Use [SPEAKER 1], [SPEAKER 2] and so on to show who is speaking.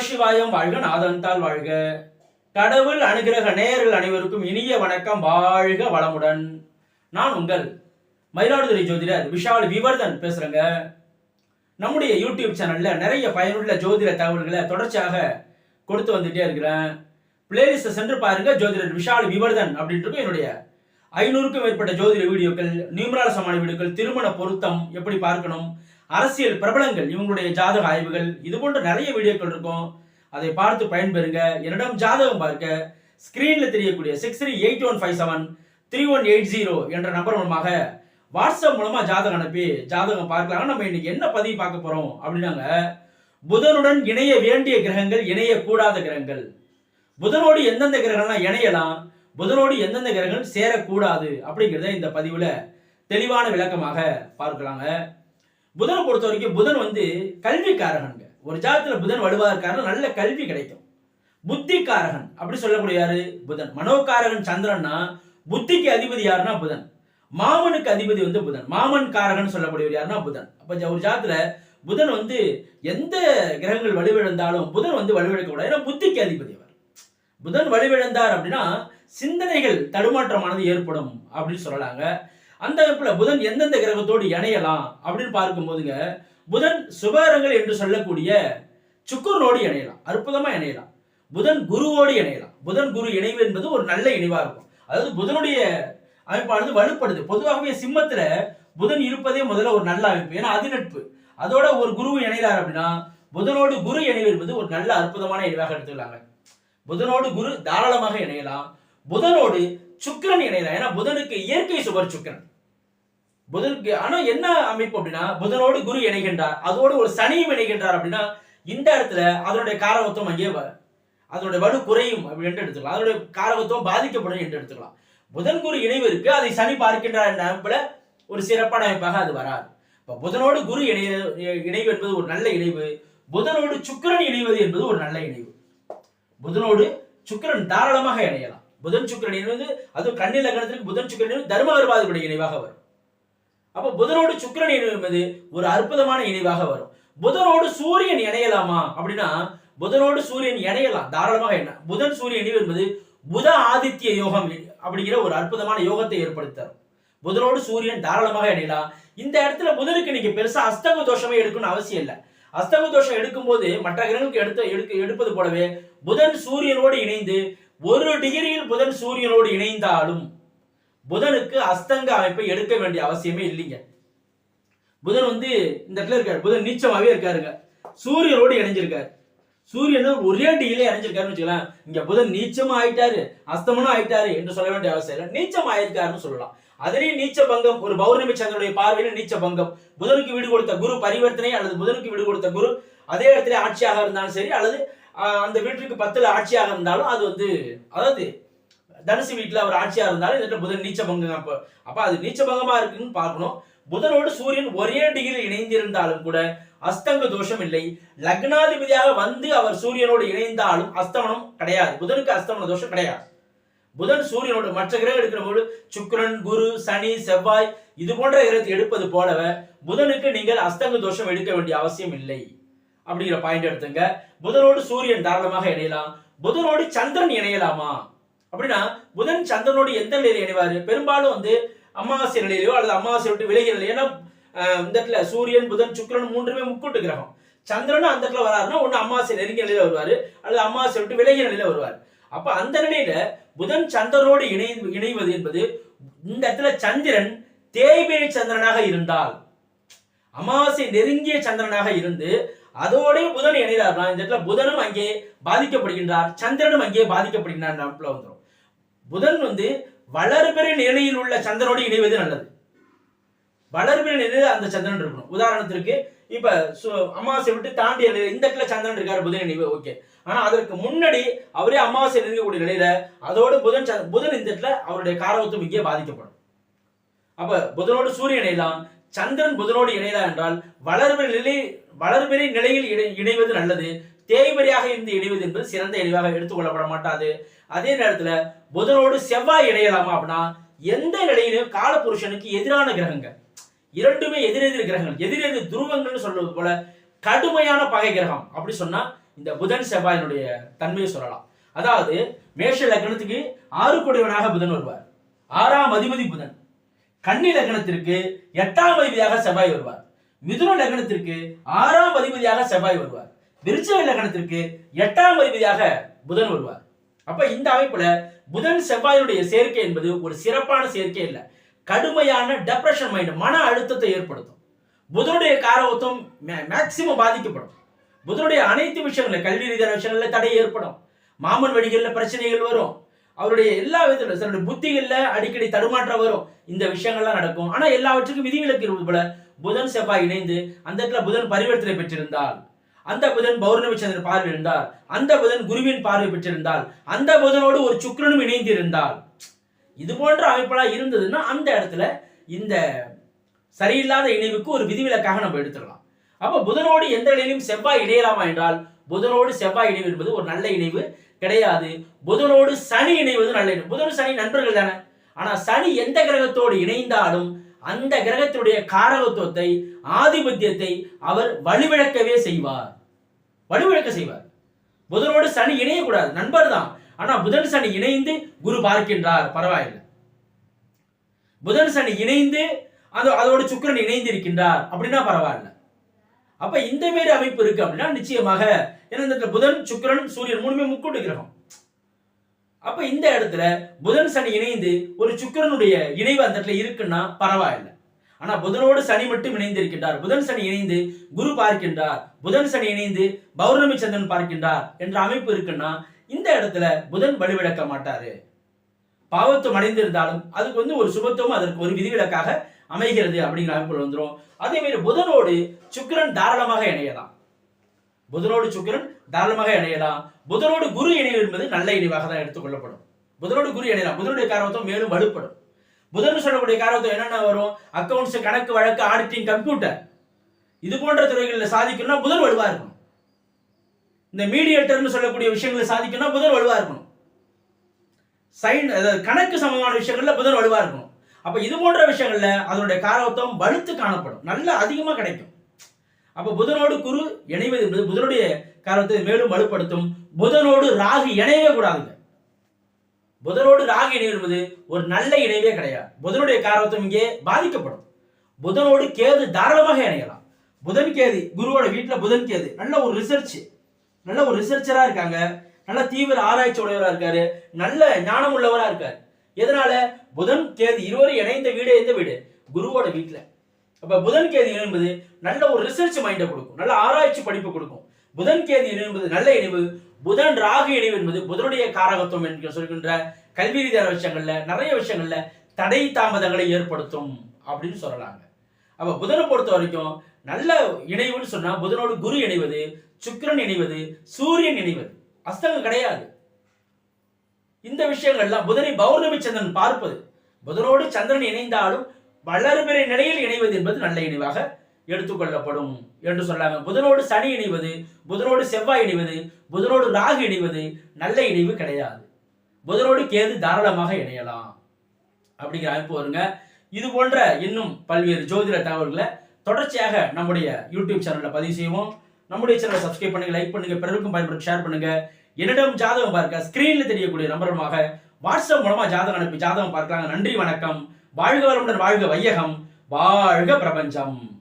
[SPEAKER 1] நமசிவாயம் வாழ்க நாதந்தால் வாழ்க. கடவுள் அனுகிரக நேயர்கள் அனைவருக்கும் இனிய வணக்கம் வாழ்க வளமுடன். நான் உங்கள் மயிலாடுதுறை ஜோதிடர் விஷால் விவர்தன் பேசுறேங்க. நம்முடைய யூடியூப் சேனல்ல நிறைய பயனுள்ள ஜோதிட தகவல்களை தொடர்ச்சியாக கொடுத்து வந்துட்டே இருக்கிறேன். பிளேலிஸ்ட்டை சென்று பாருங்க ஜோதிடர் விஷால் விவர்தன் அப்படின்ட்டு என்னுடைய ஐநூறுக்கும் மேற்பட்ட ஜோதிட வீடியோக்கள் நியூமரால சமான வீடியோக்கள் திருமண பொருத்தம் எப்படி பார்க்கணும் அரசியல் பிரபலங்கள் இவங்களுடைய ஜாதக ஆய்வுகள் இது போன்ற நிறைய வீடியோக்கள் இருக்கும். அதை பார்த்து பயன்பெறுங்க. என்னிடம் ஜாதகம் பார்க்க ஸ்கிரீன்ல தெரியக்கூடிய six three eight one five seven three one eight zero என்ற நம்பர் மூலமாக வாட்ஸ்அப் மூலமா ஜாதகம் அனுப்பி ஜாதகம் பார்க்கலாம். நம்ம இன்னைக்கு என்ன பதிவு பார்க்க போறோம் அப்படின்னாங்க புதனுடன் இணைய வேண்டிய கிரகங்கள் இணையக்கூடாத கிரகங்கள். புதனோடு எந்தெந்த கிரகங்கள்லாம் இணையலாம் புதனோடு எந்தெந்த கிரகங்கள் சேரக்கூடாது அப்படிங்கிறத இந்த பதிவுல தெளிவான விளக்கமாக பார்க்கலாங்க. புதனை பொறுத்த வரைக்கும் புதன் வந்து கல்விக்காரகன்ங்க ஒரு ஜாதத்தில் புதன் வலுவாக இருக்காருன்னா நல்ல கல்வி கிடைக்கும். புத்திக்காரகன். அப்படி சொல்லக்கூடிய யாரு? புதன். மனோகாரகன் சந்திரன்னா புத்திக்கு அதிபதி யாருன்னா புதன். மாமனுக்கு அதிபதி வந்து புதன். மாமன் காரகன் சொல்லக்கூடியவர் யாருன்னா புதன். அப்போ ஒரு ஜாதத்துல புதன் வந்து எந்த கிரகங்கள் வலுவிழந்தாலும் புதன் வந்து வலுவிழக்கக்கூடாது. ஏன்னா புத்திக்கு அதிபதி அவர். புதன் வலுவிழந்தார் அப்படின்னா சிந்தனைகள் தடுமாற்றமானது ஏற்படும் அப்படின்னு சொல்லலாங்க. அந்த அமைப்பில் புதன் எந்தெந்த கிரகத்தோடு இணையலாம் அப்படின்னு பார்க்கும்போதுங்க புதன் சுபகரங்கள் என்று சொல்லக்கூடிய சுக்கரனோடு இணையலாம் அற்புதமா இணையலாம். புதன் குருவோடு இணையலாம். புதன் குரு இணைவு என்பது ஒரு நல்ல இணைவா இருக்கும். அதாவது புதனுடைய அமைப்பானது வலுப்படுது. பொதுவாகவே சிம்மத்துல புதன் இருப்பதே முதல்ல ஒரு நல்ல அமைப்பு ஏன்னா அது நட்பு. அதோட ஒரு குரு இணைகிறார் அப்படின்னா புதனோடு குரு இணைவு என்பது ஒரு நல்ல அற்புதமான இணைவாக எடுத்துக்கலாங்க. புதனோடு குரு தாராளமாக இணையலாம். புதனோடு சுக்கிரன் இணையலாம் ஏன்னா புதனுக்கு இயற்கை சுவர் சுக்கிரன். புதனுக்கு ஆனா என்ன அமைப்பு அப்படின்னா புதனோடு குரு இணைகின்றார். அதோடு ஒரு சனியும் இணைகின்றார் அப்படின்னா இந்த இடத்துல அதனுடைய காரகத்துவம் அங்கே அதனுடைய வலு குறையும் அப்படி என்று எடுத்துக்கலாம். அதனுடைய காரகத்துவம் பாதிக்கப்படும் என்று எடுத்துக்கலாம். புதன் குரு இணைவு இருக்கு அதை சனி பார்க்கின்றார் என்ற அமைப்புல ஒரு சிறப்பான அமைப்பாக அது வராது. இப்ப புதனோடு குரு இணைய இணைவு என்பது ஒரு நல்ல இணைவு. புதனோடு சுக்கிரன் இணைவது என்பது ஒரு நல்ல இணைவு. புதனோடு சுக்கிரன் தாராளமாக இணையலாம். புதன் சுக்கிரன் இணைவது அதுவும் கண்ணில் லக்னத்திற்கு புதன் சுக்கரன் தர்ம தர்மகர்பாதியுடைய இணைவாக வரும். அப்போ புதனோடு சுக்கரன் இணைவது என்பது ஒரு அற்புதமான இணைவாக வரும். புதனோடு சூரியன் இணையலாமா? அப்படின்னா புதனோடு சூரியன் இணையலாம். தாராளமாக என்ன? புதன் சூரியன் இணைவு என்பது புத ஆதித்ய யோகம் அப்படிங்கிற ஒரு அற்புதமான யோகத்தை ஏற்படுத்தி புதனோடு சூரியன் தாராளமாக இணையலாம். இந்த இடத்துல புதனுக்கு நீங்க பெருசா அஸ்தக தோஷமே எடுக்கணும்னு அவசியம் இல்லை. அஸ்தக தோஷம் எடுக்கும்போது மற்ற கிரகங்களுக்கு எடுத்து எடுக்க எடுப்பது போலவே புதன் சூரியனோடு இணைந்து ஒரு டிகிரியில் புதன் சூரியனோடு இணைந்தாலும் புதனுக்கு அஸ்தங்க அமைப்பை எடுக்க வேண்டிய அவசியமே இல்லைங்க. புதன் வந்து இந்த இடத்துல இருக்காரு. புதன் நீச்சமாகவே இருக்காருங்க. சூரியனோடு இணைஞ்சிருக்காரு. சூரியன் ஒரே டிகிரில இணைஞ்சிருக்காருன்னு வச்சுக்கலாம் இங்க புதன் நீச்சமும் ஆயிட்டாரு அஸ்தமனம் ஆயிட்டாரு என்று சொல்ல வேண்டிய அவசியம் இல்லை. நீச்சம் ஆயிருக்காருன்னு சொல்லலாம். அதிலேயே நீச்ச பங்கம் ஒரு பௌர்ணமி சந்திரனுடைய பார்வையில நீச்ச பங்கம் புதனுக்கு வீடு கொடுத்த குரு பரிவர்த்தனை அல்லது புதனுக்கு வீடு கொடுத்த குரு அதே இடத்துல ஆட்சியாக இருந்தாலும் சரி அல்லது அந்த வீட்டுக்கு பத்துல ஆட்சியாக இருந்தாலும் அது வந்து அதாவது தனுசு வீட்டில் அவர் ஆட்சியாக இருந்தாலும் இந்த புதன் நீச்ச பங்கம் அப்போ அது நீச்சபங்கமா இருக்குன்னு பார்க்கணும். புதனோடு சூரியன் ஒரே டிகிரியில் இணைந்திருந்தாலும் கூட அஸ்தங்க தோஷம் இல்லை. லக்னாதிபதியாக வந்து அவர் சூரியனோடு இணைந்தாலும் அஸ்தமனம் கிடையாது. புதனுக்கு அஸ்தமன தோஷம் கிடையாது. புதன் சூரியனோடு மற்ற கிரகம் எடுக்கிற போது சுக்கரன் குரு சனி செவ்வாய் இது போன்ற கிரகத்தை எடுப்பது போலவே புதனுக்கு நீங்கள் அஸ்தங்க தோஷம் எடுக்க வேண்டிய அவசியம் இல்லை. அப்படிங்கிற பாயிண்ட் எடுத்துங்க. புதனோடு சூரியன் தாராளமாக இணையலாம். புதனோடு சந்திரன் இணையலாமா? அப்படின்னா புதன் சந்திரனோடு எந்த நிலையில இணைவாரு? பெரும்பாலும் வந்து அமாவாசை நிலையிலோ அல்லது அமாவாசை விட்டு விலகிய நிலையில ஏன்னா இந்த இடத்துல சூரியன் புதன் சுக்கரன் மூன்றுமே முக்கூட்டு கிரகம். சந்திரனும் அந்த இடத்துல வராருன்னா ஒண்ணு அமாவாசை நெருங்கிய நிலையில வருவாரு அல்லது அமாவாசை விட்டு விலகிய நிலையில வருவார். அப்ப அந்த நிலையில புதன் சந்திரனோடு இணை இணைவது என்பது இந்த இடத்துல சந்திரன் தேய்பிரை சந்திரனாக இருந்தால் அமாவாசை நெருங்கிய சந்திரனாக இருந்து அதோடய புதன் இணைகிறார்னா இந்த இடத்துல புதனும் அங்கே பாதிக்கப்படுகின்றார் சந்திரனும் அங்கே பாதிக்கப்படுகின்றார் அமைப்புல வந்துடும் புதன் வந்து வளர்பிறை நிலையில் உள்ள சந்திரனோடு இணைவது நல்லது. வளர்பிறை நிலையில் அந்த சந்திரன் இருக்கணும். உதாரணத்திற்கு இப்ப சு- அமாவாசை விட்டு தாண்டிய நிலையில இந்த இடத்துல சந்திரன் இருக்காரு புதன் இணைவு ஓகே. ஆனா அதற்கு முன்னாடி அவரே அமாவாசை நெருங்கக்கூடிய நிலையில அதோடு புதன் சந்த புதன் இந்த இடத்துல அவருடைய காரவத்தும் இங்கே பாதிக்கப்படும். அப்ப புதனோடு சூரியன் இணையலாம் சந்திரன் புதனோடு இணைதா என்றால் வளர்வு நிலை வளர்பிறை நிலையில் இணைவது நல்லது. தேய்மறையாக இருந்து இணைவது என்பது சிறந்த இணைவாக எடுத்துக்கொள்ளப்பட மாட்டாது. அதே நேரத்துல புதனோடு செவ்வாய் இணையலாமா அப்படின்னா எந்த நிலையிலும் காலபுருஷனுக்கு எதிரான கிரகங்கள். இரண்டுமே எதிரெதிர் கிரகங்கள். எதிரெதிர் துருவங்கள்னு சொல்றது போல கடுமையான பகை கிரகம். அப்படி சொன்னா இந்த புதன் செவ்வாயினுடைய தன்மையை சொல்லலாம். அதாவது மேஷ லக்னத்துக்கு ஆறு குடையவனாக புதன் வருவார். ஆறாம் அதிபதி புதன். கன்னி லக்னத்திற்கு எட்டாம் அதிபதியாக செவ்வாய் வருவார். மிதுன லக்னத்திற்கு ஆறாம் அதிபதியாக செவ்வாய் வருவார். விருச்சிக லக்னத்திற்கு எட்டாம் அதிபதியாக புதன் வருவார். அப்ப இந்த அமைப்புல புதன் செவ்வாயுடைய சேர்க்கை என்பது ஒரு சிறப்பான சேர்க்கை இல்லை. கடுமையான டெப்ரெஷன் மைண்ட் மன அழுத்தத்தை ஏற்படுத்தும். புதனுடைய காரகத்துவம் மேக்சிமம் பாதிக்கப்படும். புதனுடைய அனைத்து விஷயங்கள்ல கல்வி ரீதியான விஷயங்கள்ல தடை ஏற்படும். மாமன் வழிகளில் பிரச்சனைகள் வரும். அவருடைய எல்லா விதத்துல சிலருடைய புத்திகள்ல அடிக்கடி தடுமாற்றம் வரும். இந்த விஷயங்கள்லாம் நடக்கும். ஆனா எல்லாவற்றுக்கும் விதிவிலக்கு இருப்பது போல புதன் செவ்வாய் இணைந்து அந்த இடத்துல புதன் பரிவர்த்தனை பெற்றிருந்தால் அந்த புதன் பௌர்ணமி சந்திரன் பார்வை இருந்தால் அந்த புதன் குருவின் பார்வை பெற்றிருந்தால் அந்த புதனோடு ஒரு சுக்கரனும் இணைந்து இருந்தால் இது போன்ற அமைப்பெல்லாம் இருந்ததுன்னா அந்த இடத்துல இந்த சரியில்லாத இணைவுக்கு ஒரு விதிவிலக்காக நம்ம எடுத்துடலாம். அப்ப புதனோடு எந்த நிலையிலும் செவ்வாய் இணையலாமா என்றால் புதனோடு செவ்வாய் இணைவு என்பது ஒரு நல்ல இணைவு. கிடையாது. புதனோடு சனி இணைவது நல்ல புதன் சனி நண்பர்கள் தானே? ஆனா சனி எந்த கிரகத்தோடு இணைந்தாலும் அந்த கிரகத்தினுடைய காரகத்துவத்தை ஆதிபத்தியத்தை அவர் வலுவிழக்கவே செய்வார். வலுவிழக்க செய்வார். புதனோடு சனி இணையக்கூடாது. நண்பர் தான். ஆனா புதன் சனி இணைந்து குரு பார்க்கின்றார். பரவாயில்லை. புதன் சனி இணைந்து அதோடு சுக்கரன் சுக்கிரன் இணைந்து இருக்கின்றார் அப்படின்னா பரவாயில்ல. அப்ப இந்த மாரி அமைப்பு இருக்கு அப்படின்னா நிச்சயமாக ஏன்னா இந்த புதன் சுக்கிரன் சூரியன் மூணுமே முக்கூட்டு கிரகம். அப்ப இந்த இடத்துல புதன் சனி இணைந்து ஒரு சுக்கிரனுடைய இணைவு அந்த இடத்துல இருக்குன்னா பரவாயில்லை. ஆனா புதனோடு சனி மட்டும் இணைந்து இருக்கின்றார் புதன் சனி இணைந்து குரு பார்க்கின்றார். புதன் சனி இணைந்து பௌர்ணமி சந்திரன் பார்க்கின்றார் என்ற அமைப்பு இருக்குன்னா இந்த இடத்துல புதன் வலுவிழக்க மாட்டாரு. பாவத்துவம் அடைந்திருந்தாலும் அதுக்கு வந்து ஒரு சுபத்துவம் அதற்கு ஒரு விதிவிலக்காக அமைகிறது அப்படிங்கிற அமைப்புகள் வந்துரும். அதே மாதிரி புதனோடு சுக்கிரன் தாராளமாக இணையலாம். புதனோடு சுக்கிரன் தாராளமாக இணையலாம். புதனோடு குரு இணைவு என்பது நல்ல இணைவாக தான் எடுத்துக்கொள்ளப்படும் புதனோடு குரு இணையலாம். புதனுடைய காரணத்தும் மேலும் வலுப்படும். புதன் சொல்லக்கூடிய காரணத்துவம் என்னென்ன வரும்? அக்கௌண்ட்ஸ் கணக்கு வழக்கு ஆடிட்டிங் கம்ப்யூட்டர் இது போன்ற துறைகளில் சாதிக்கணும்னா புதன் வலுவா இருக்கணும். இந்த மீடியேட்டர்னு சொல்லக்கூடிய விஷயங்களை சாதிக்கணும்னா புதன் வலுவா இருக்கணும். சைன் அதாவது கணக்கு சம்பந்தமான விஷயங்கள்ல புதன் வலுவா இருக்கணும். அப்ப இது போன்ற விஷயங்கள்ல அதனுடைய காரகத்துவம் வலுத்து காணப்படும். நல்ல அதிகமா கிடைக்கும். அப்ப புதனோடு குரு இணைவது என்பது புதனுடைய காரகத்தை மேலும் வலுப்படுத்தும். புதனோடு ராகு இணையவே கூடாதுங்க. புதனோடு ராகு இணைவு என்பது ஒரு நல்ல இணைவே கிடையாது. புதனுடைய காரகத்துவம் இங்கே பாதிக்கப்படும். புதனோடு கேது தாராளமாக இணையலாம். புதன் கேது குருவோட வீட்டுல புதன் கேது. நல்ல ஒரு ரிசர்ச் நல்ல ஒரு ரிசர்ச்சரா இருக்காங்க. நல்ல தீவிர ஆராய்ச்சி உடையவரா இருக்காரு. நல்ல ஞானம் உள்ளவரா இருக்காரு. எதனால? புதன் கேது இருவரும் இணைந்த வீடு எந்த வீடு குருவோட வீட்டில் அப்போ புதன் கேது என்பது நல்ல ஒரு ரிசர்ச் மைண்டை கொடுக்கும் நல்ல ஆராய்ச்சி படிப்பு கொடுக்கும். புதன் கேது என்பது நல்ல இணைவு புதன் ராகு இணைவு என்பது புதனுடைய காரகத்துவம் என்று சொல்கின்ற கல்வி ரீதியான விஷயங்கள்ல நிறைய விஷயங்கள்ல தடை தாமதங்களை ஏற்படுத்தும் அப்படின்னு சொல்லலாங்க. அப்ப புதனை பொறுத்த வரைக்கும் நல்ல இணைவுன்னு சொன்னா புதனோடு குரு இணைவது சுக்கிரன் இணைவது சூரியன் இணைவது. அஸ்தகம் கிடையாது. இந்த விஷயங்கள்லாம் புதனை பௌர்ணமி சந்திரன் பார்ப்பது. புதனோடு சந்திரன் இணைந்தாலும் வளர்பிறை நிலையில் இணைவது என்பது நல்ல இணைவாக எடுத்துக்கொள்ளப்படும் என்று சொல்லாங்க. புதனோடு சனி இணைவது புதனோடு செவ்வாய் இணைவது புதனோடு ராகு இணைவது நல்ல இணைவு கிடையாது. புதனோடு கேது தாராளமாக இணையலாம். அப்படிங்கிற அமைப்பு வருங்க. இது போன்ற இன்னும் பல்வேறு ஜோதிட தகவல்களை தொடர்ச்சியாக நம்முடைய யூடியூப் சேனலில் பதிவு செய்வோம். நம்முடைய சேனலை சப்ஸ்கிரைப் பண்ணுங்க லைக் பண்ணுங்க பிறருக்கும் பயன்படுத்தி ஷேர் பண்ணுங்க. என்னிடம் ஜாதகம் பார்க்க ஸ்கிரீன்ல தெரியக்கூடிய நம்பருமாக வாட்ஸ்அப் மூலமா ஜாதகம் அனுப்பி ஜாதகம் பார்க்கலாங்க. நன்றி வணக்கம். வாழ்க வளமுடன் வாழ்க வையகம். வாழ்க பிரபஞ்சம்.